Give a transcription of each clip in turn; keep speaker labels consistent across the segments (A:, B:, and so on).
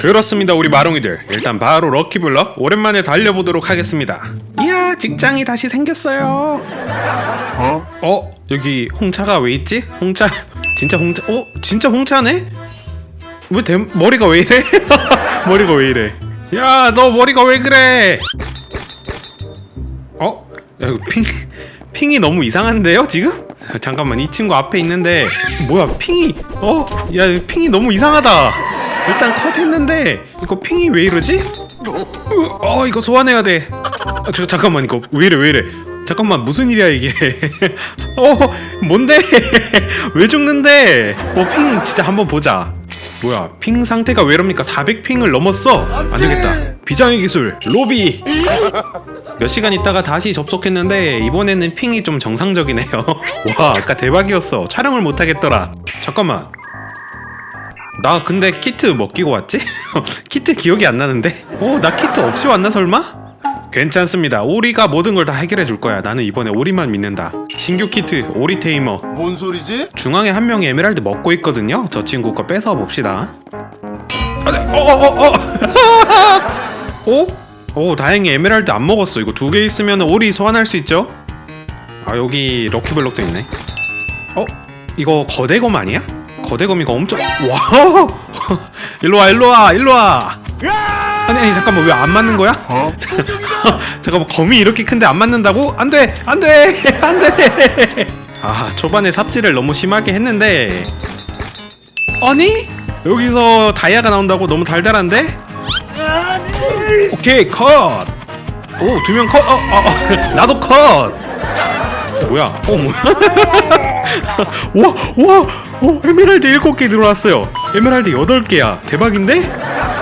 A: 그렇습니다 우리 마롱이들 일단 바로 럭키블럭 오랜만에 달려보도록 하겠습니다 이야 직장이 다시 생겼어요 어? 여기 홍차가 왜 있지? 홍차 진짜 홍차 어? 진짜 홍차네? 왜 대, 머리가 왜 이래? 머리가 왜 이래 야 너 머리가 왜 그래 어? 야 이거 핑 핑이 너무 이상한데요 지금? 잠깐만 이 친구 앞에 있는데 뭐야 핑이 어? 야 핑이 너무 이상하다 일단 컷했는데 이거 핑이 왜 이러지? 으, 어 이거 소환해야 돼. 아, 저, 잠깐만 이거 왜 이래 왜 이래? 잠깐만 무슨 일이야 이게? 어 뭔데? 왜 죽는데? 어핑 진짜 한번 보자. 뭐야 핑 상태가 왜 이럽니까? 400핑을 넘었어. 안 되겠다. 비장의 기술 로비. 몇 시간 있다가 다시 접속했는데 이번에는 핑이 좀 정상적이네요. 와 아까 대박이었어. 촬영을 못 하겠더라. 잠깐만 나 근데 키트 뭐 끼고 왔지? 키트 기억이 안 나는데? 어, 나 키트 없이 왔나 설마? 괜찮습니다. 오리가 모든 걸 다 해결해 줄 거야. 나는 이번에 오리만 믿는다. 신규 키트 오리 테이머.
B: 뭔 소리지?
A: 중앙에 한 명이 에메랄드 먹고 있거든요. 저 친구 거 뺏어 봅시다. 아, 네. 어, 어, 어, 어. 어? 오, 다행히 에메랄드 안 먹었어. 이거 두 개 있으면 오리 소환할 수 있죠? 아, 여기 럭키블럭도 있네. 어? 이거 거대검 아니야? 거대검 이거 엄청 와! 일로 와, 일로 와, 일로 와. 아니, 아니 잠깐만 왜 안 맞는 거야?
B: 어?
A: 잠깐만 검이 이렇게 큰데 안 맞는다고? 안돼 안돼 안돼! 아 초반에 삽질을 너무 심하게 했는데. 아니? 여기서 다이아가 나온다고 너무 달달한데? 오케이 컷 오 두 명 컷! 어, 어, 어, 나도 컷! 뭐야? 어 뭐야? 와와 오 에메랄드 일곱 개 들어왔어요. 에메랄드 여덟 개야. 대박인데?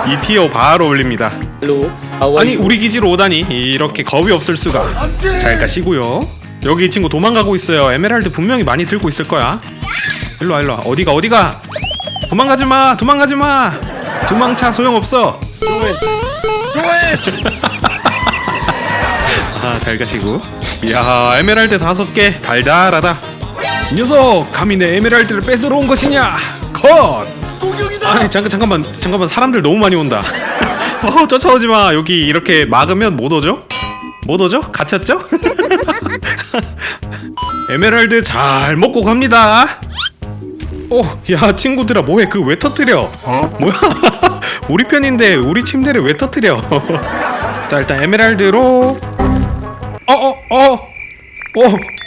A: 이 티어 바로 올립니다.
C: Hello, how are
A: 아니
C: you?
A: 우리 기지로 오다니 이렇게 겁이 없을 수가. 잘 가시고요. 여기 이 친구 도망가고 있어요. 에메랄드 분명히 많이 들고 있을 거야. 일로와 일로와. 어디가 어디가? 도망가지마 도망가지마. 도망차 소용없어. 아 잘 가시고. 이야 에메랄드 다섯 개. 달달하다. 이 녀석 감히 내 에메랄드를 뺏으러 온 것이냐 컷
B: 공격이다!
A: 아니 잠깐 잠깐만 잠깐만 사람들 너무 많이 온다. 어 쫓아오지 마. 여기 이렇게 막으면 못 오죠? 못 오죠? 갇혔죠? 에메랄드 잘 먹고 갑니다. 오, 야 친구들아 뭐해? 그 왜 터뜨려?
B: 어?
A: 뭐야? 우리 편인데 우리 침대를 왜 터뜨려? 자 일단 에메랄드로 어어 어. 어,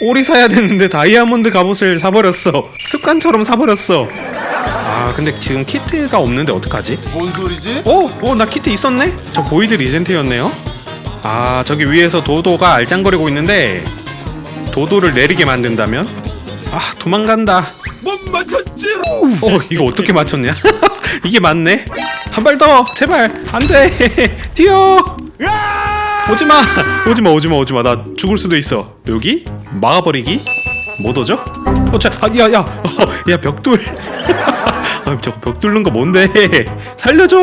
A: 오리 사야 되는데 다이아몬드 갑옷을 사버렸어. 습관처럼 사버렸어. 아, 근데 지금 키트가 없는데 어떡하지?
B: 뭔 소리지?
A: 오, 오, 나 키트 있었네? 저 보이드 리젠트였네요? 아, 저기 위에서 도도가 알짱거리고 있는데 도도를 내리게 만든다면? 아, 도망간다.
C: 못 맞췄지?
A: 어, 이거 어떻게 맞췄냐? 이게 맞네? 한 발 더, 제발, 안 돼! 뛰어! 오지마! 오지마, 오지마, 오지마. 나 죽을 수도 있어. 여기? 막아버리기? 못 오죠? 어, 자, 아, 야, 야, 어, 야, 벽돌. 아, 저벽 뚫는 거 뭔데? 살려줘!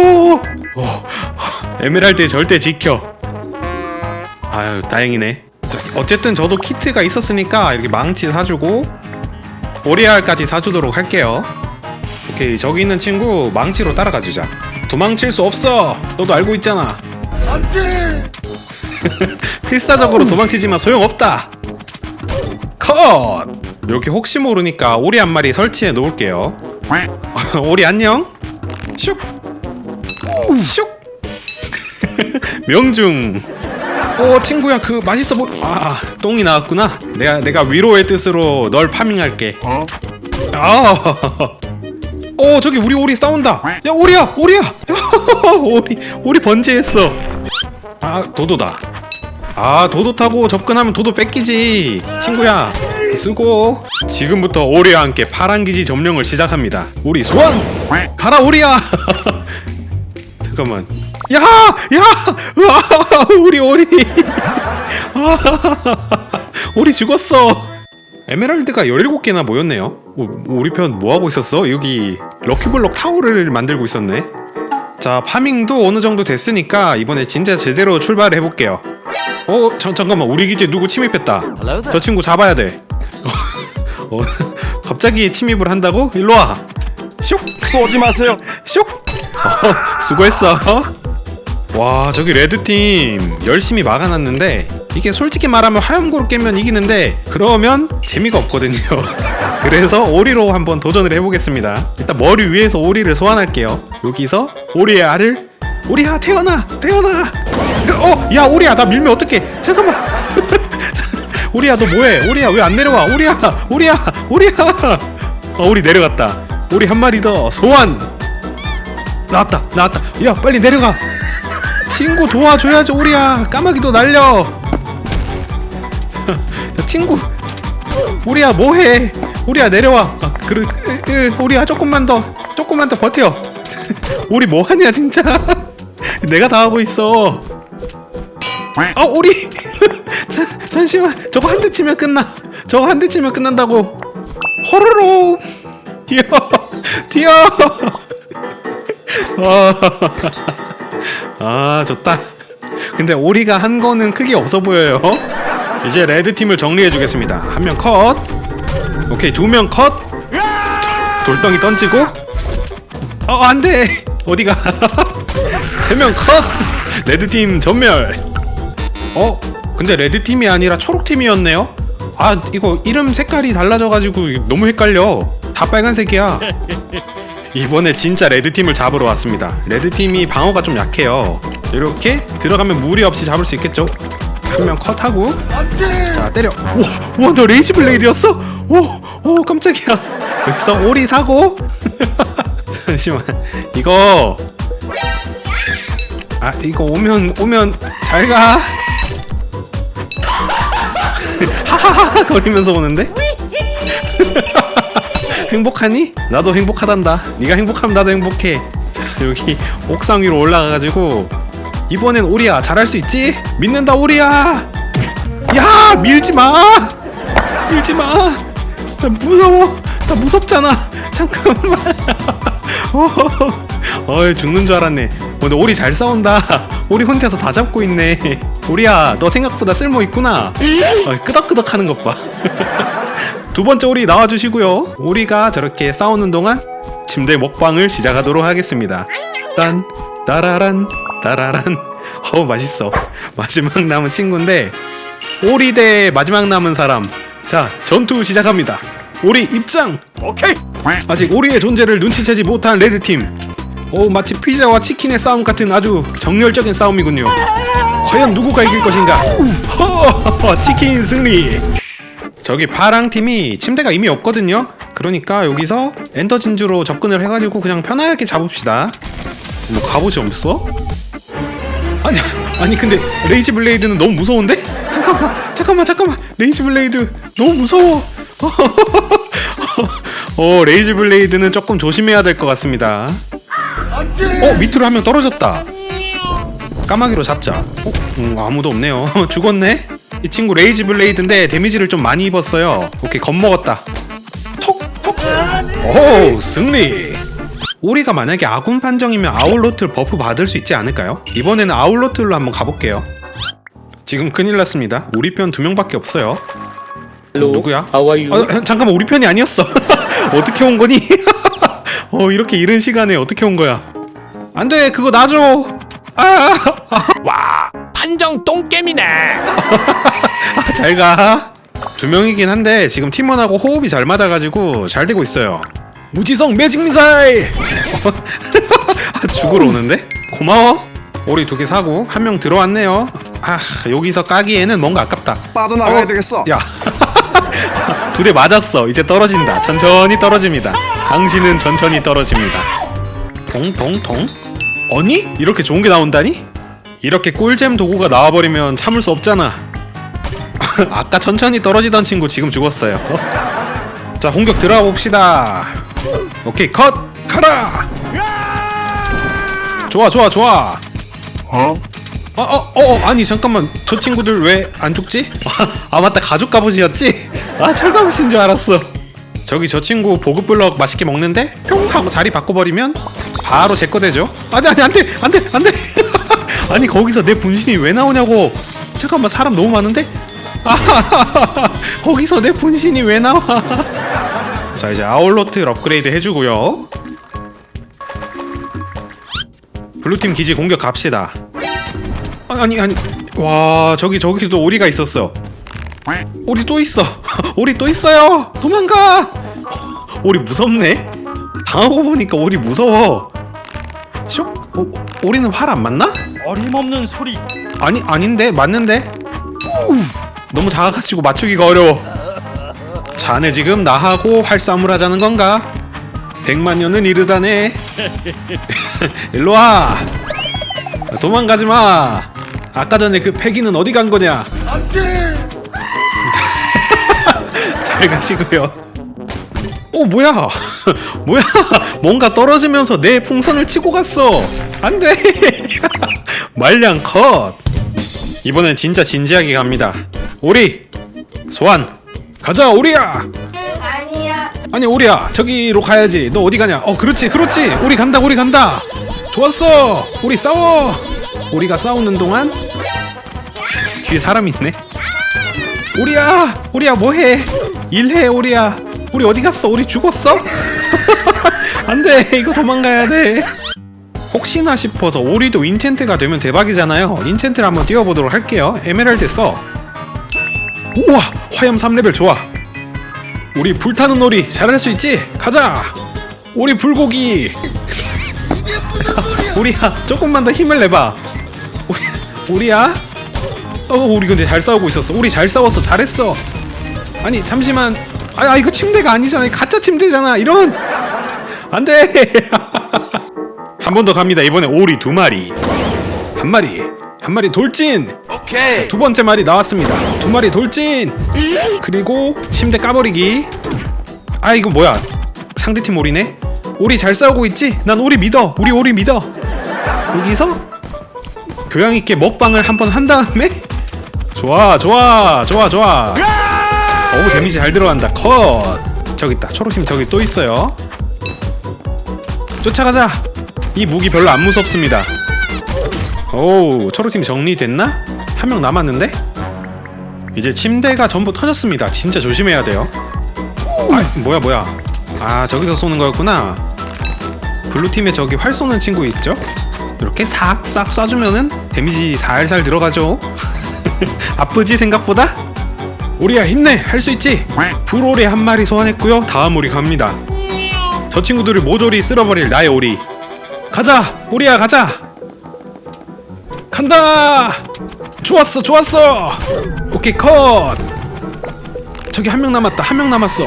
A: 어, 에메랄드 절대 지켜. 아유, 다행이네. 자, 어쨌든 저도 키트가 있었으니까 이렇게 망치 사주고 오리알까지 사주도록 할게요. 오케이, 저기 있는 친구 망치로 따라가 주자. 도망칠 수 없어. 너도 알고 있잖아.
B: 안돼!
A: 필사적으로 도망치지만 소용없다. 컷. 여기 혹시 모르니까 오리 한 마리 설치해 놓을게요. 오리 안녕. 슉. 슉. 명중. 오 친구야 그 맛있어 보. 아 똥이 나왔구나. 내가 내가 위로의 뜻으로 널 파밍할게.
B: 어?
A: 아. 어 저기 우리 오리 싸운다. 야 오리야 오리야. 오리 오리 번지했어. 아 도도다. 아 도도 타고 접근하면 도도 뺏기지. 친구야 쓰고 지금부터 오리와 함께 파란 기지 점령을 시작합니다. 우리 소환 가라 오리야. 잠깐만. 야! 야! 으아! 우리 오리. 아, 오리 죽었어. 에메랄드가 17개나 모였네요. 오, 우리 편 뭐 하고 있었어? 여기 럭키블럭 타워를 만들고 있었네. 자, 파밍도 어느 정도 됐으니까 이번에 진짜 제대로 출발을 해볼게요. 어, 저, 잠깐만, 우리 기지에 누구 침입했다. 저 친구 잡아야 돼. 어, 갑자기 침입을 한다고? 일로 와. 쇽.
C: 쏘지 마세요.
A: 쇽. 어, 수고했어. 와 저기 레드팀 열심히 막아놨는데 이게 솔직히 말하면 화염고를 깨면 이기는데 그러면 재미가 없거든요 그래서 오리로 한번 도전을 해보겠습니다 일단 머리 위에서 오리를 소환할게요 여기서 오리의 알을 오리야 태어나 태어나 어, 야 오리야 나 밀면 어떡해? 잠깐만. 오리야 너 뭐해? 오리야 왜 안 내려와? 오리야 오리야 오리야. 어, 오리 내려갔다. 오리 한 마리 더. 소환. 나왔다 나왔다. 야 빨리 내려가. 친구 도와줘야지 오리야. 까마귀도 날려. 자, 친구. 오리야 뭐해? 오리야 내려와. 아, 그래 오리야 조금만 더. 조금만 더 버텨. 오리 뭐하냐 진짜. 내가 다 하고 있어 아 오리 자, 잠시만. 저거 한 대 치면 끝나. 저거 한 대 치면 끝난다고. 호로로. 뛰어. 뛰어. 와. 아 좋다. 근데 오리가 한 거는 크게 없어 보여요. 이제 레드 팀을 정리해 주겠습니다. 한 명 컷. 오케이 두 명 컷. 돌덩이 던지고. 어 안돼. 어디가? 세 명 컷. 레드 팀 전멸 어? 근데 레드 팀이 아니라 초록 팀이었네요? 아 이거 이름 색깔이 달라져 가지고 너무 헷갈려. 다 빨간색이야. 이번에 진짜 레드 팀을 잡으러 왔습니다. 레드 팀이 방어가 좀 약해요. 이렇게 들어가면 무리 없이 잡을 수 있겠죠? 한명 컷하고 자 때려. 와너 레이지 블레이드였어? 오, 오 깜짝이야. 여기서 오리 사고. 잠시만. 이거. 아 이거 오면 오면 잘가 하하하 거리면서 오는데 행복하니? 나도 행복하단다. 네가 행복하면 나도 행복해. 자, 여기 옥상 위로 올라가가지고 이번엔 오리야 잘할 수 있지? 믿는다 오리야. 야 밀지 마. 밀지 마. 나 무서워. 나 무섭잖아. 잠깐만. 어이 죽는 줄 알았네. 어, 근데 오리 잘 싸운다. 오리 혼자서 다 잡고 있네. 오리야 너 생각보다 쓸모 있구나. 어, 끄덕끄덕 하는 것 봐. 두 번째 오리 나와주시고요. 오리가 저렇게 싸우는 동안 침대 먹방을 시작하도록 하겠습니다. 딴 따라란 따라란. 어우 맛있어. 마지막 남은 친구인데 오리 대 마지막 남은 사람. 자 전투 시작합니다. 오리 입장.
C: 오케이.
A: 아직 오리의 존재를 눈치채지 못한 레드 팀. 오 마치 피자와 치킨의 싸움 같은 아주 정열적인 싸움이군요. 과연 누구가 이길 것인가? 허, 치킨 승리. 저기 파랑 팀이 침대가 이미 없거든요. 그러니까 여기서 엔더 진주로 접근을 해가지고 그냥 편하게 잡읍시다. 뭐 갑옷이 없어? 아니 아니 근데 레이지 블레이드는 너무 무서운데? 잠깐만 잠깐만 잠깐만 레이지 블레이드 너무 무서워. 어 레이지 블레이드는 조금 조심해야 될 것 같습니다. 어 밑으로 한 명 떨어졌다. 까마귀로 잡자. 어? 음, 아무도 없네요. 죽었네. 이 친구 레이지 블레이드인데 데미지를 좀 많이 입었어요. 오케이 겁먹었다. 톡 톡. 오 승리. 오리가 만약에 아군 판정이면 아울로틀 버프 받을 수 있지 않을까요? 이번에는 아울로틀로 한번 가볼게요. 지금 큰일 났습니다. 우리 편 두 명밖에 없어요.
C: Hello.
A: 누구야?
C: How?
A: 어, 잠깐만 우리 편이 아니었어. 어떻게 온 거니? 어 이렇게 이른 시간에 어떻게 온 거야? 안돼 그거 놔줘. 아,
C: 와, 판정 똥겜이네.
A: 아, 잘 가. 두 명이긴 한데 지금 팀원하고 호흡이 잘 맞아가지고 잘 되고 있어요. 무지성 매직 미사일. 죽으러 오는데? 고마워. 오리 두 개 사고 한 명 들어왔네요. 아 여기서 까기에는 뭔가 아깝다.
D: 빠져나가야
A: 어,
D: 되겠어.
A: 야. 두 대 맞았어. 이제 떨어진다. 천천히 떨어집니다. 당신은 천천히 떨어집니다. 동동동. 아니? 이렇게 좋은 게 나온다니? 이렇게 꿀잼 도구가 나와버리면 참을 수 없잖아. 아까 천천히 떨어지던 친구 지금 죽었어요. 자 공격 들어가 봅시다. 오케이 컷 가라. 좋아 좋아 좋아.
B: 어?
A: 어, 어, 어, 아니 잠깐만 저 친구들 왜 안 죽지? 아 맞다 가죽 갑옷이었지? 아 철갑옷인 줄 알았어 저기 저 친구 보급 블럭 맛있게 먹는데 뿅 하고 자리 바꿔버리면 바로 제 거 되죠? 아니 아니 안돼 안돼 안돼. 아니 거기서 내 분신이 왜 나오냐고. 잠깐만 사람 너무 많은데? 아 거기서 내 분신이 왜 나와? 자 이제 아울로트 업그레이드 해주고요. 블루팀 기지 공격 갑시다. 아, 아니 아니. 와 저기 저기도 오리가 있었어. 오리 또 있어. 오리 또 있어요. 도망가. 오리 무섭네. 당하고 보니까 오리 무서워 쇼? 오, 오리는 활 안 맞나?
D: 어림없는 소리.
A: 아니 아닌데 맞는데? 너무 작아가지고 맞추기가 어려워. 자네 지금 나하고 활싸움을 하자는 건가? 백만 년은 이르다네. 일로와. 도망가지마. 아까 전에 그 패기는 어디 간 거냐?
B: 안돼!
A: 잘 가시고요. 오 뭐야 뭐야? 뭔가 떨어지면서 내 풍선을 치고 갔어. 안돼. 말량 컷. 이번엔 진짜 진지하게 갑니다. 오리 소환 가자 오리야!
E: 아니야.
A: 아니 오리야 저기로 가야지. 너 어디 가냐? 어 그렇지 그렇지. 오리 간다 오리 간다. 좋았어. 오리 싸워. 오리가 싸우는 동안 뒤에 사람 있네. 오리야 오리야 뭐해? 일해 오리야. 우리 어디 갔어? 우리 죽었어 안돼. 이거 도망가야 돼. 혹시나 싶어서 오리도 인챈트가 되면 대박이잖아요. 인챈트를 한번 띄워보도록 할게요. 에메랄드 써. 우와 화염 3레벨 좋아. 우리 불타는 오리 잘할 수 있지? 가자. 오리 불고기. 우리야 조금만 더 힘을 내봐. 우리, 우리 야? 어 우리 근데 잘 싸우고 있었어. 우리 잘 싸웠어 잘했어. 아니 잠시만. 아, 아 이거 침대가 아니잖아. 가짜 침대잖아. 이런 안돼 한 번 더 갑니다 이번에 오리 두 마리 한 마리 한 마리 돌진
B: 오케이
A: 두 번째 말이 나왔습니다. 두 마리 돌진. 그리고 침대 까버리기. 아 이거 뭐야? 상대팀 오리네. 오리 잘 싸우고 있지? 난 오리 믿어. 우리 오리 믿어. 여기서 교양 있게 먹방을 한 번 한 다음에 좋아 좋아 좋아 좋아. 어우 데미지 잘 들어간다. 컷. 저기 있다. 초록팀 저기 또 있어요. 쫓아가자. 이 무기 별로 안 무섭습니다. 오 초록팀 정리됐나? 한 명 남았는데? 이제 침대가 전부 터졌습니다 진짜 조심해야 돼요 아 뭐야 뭐야 아 저기서 쏘는 거였구나 블루팀에 저기 활 쏘는 친구 있죠? 이렇게 싹싹 쏴주면은 데미지 살살 들어가죠 아프지 생각보다? 오리야 힘내 할 수 있지 불오리 한 마리 소환했고요 다음 오리 갑니다 저 친구들을 모조리 쓸어버릴 나의 오리 가자 오리야 가자 간다! 좋았어, 좋았어! 오케이, 컷! 저기 한 명 남았다, 한 명 남았어.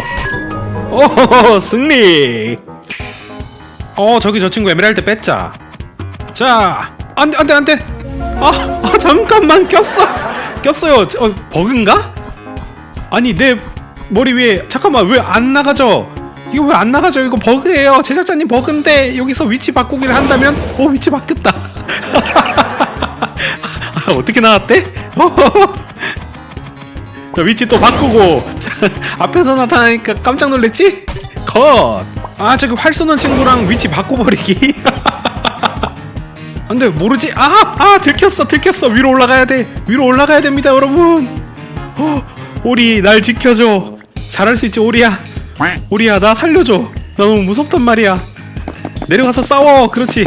A: 오, 승리! 어, 저기 저 친구 에메랄드 뺐자. 자, 안 돼, 안 돼, 안 돼! 아, 아, 잠깐만, 꼈어! 꼈어요. 어, 버그인가? 아니, 내 머리 위에, 잠깐만, 왜 안 나가죠? 이거 왜 안 나가죠? 이거 버그예요. 제작자님 버그인데, 여기서 위치 바꾸기를 한다면, 오, 위치 바뀌었다. 아, 어떻게 나왔대? 자 위치 또 바꾸고 앞에서 나타나니까 깜짝 놀랬지? 컷! 아 저기 활 쏘는 친구랑 위치 바꿔버리기 안돼 모르지? 아! 아 들켰어 들켰어 위로 올라가야 돼 위로 올라가야 됩니다 여러분 어, 오리 날 지켜줘 잘할 수 있지 오리야 오리야 나 살려줘 나 너무 무섭단 말이야 내려가서 싸워 그렇지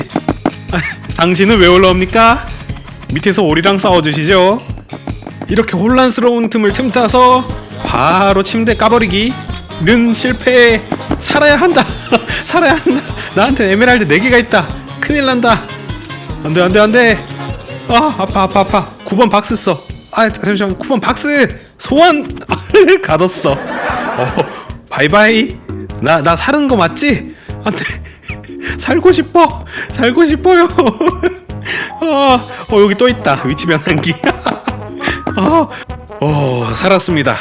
A: 아, 당신은 왜 올라옵니까? 밑에서 오리랑 싸워주시죠. 이렇게 혼란스러운 틈을 틈타서 바로 침대 까버리기. 는 실패. 살아야 한다. 살아야 한다. 나한테 에메랄드 4개가 있다. 큰일 난다. 안돼 안돼 안돼. 아 아파 아파 아파. 9번 박스 써. 아 잠시만 9번 박스 소환 가뒀어. 어 바이바이. 나 나 사는 거 맞지? 안 돼. 살고 싶어. 살고 싶어요. 아, 어 여기 또 있다. 위치 변환기. 아, 어 살았습니다.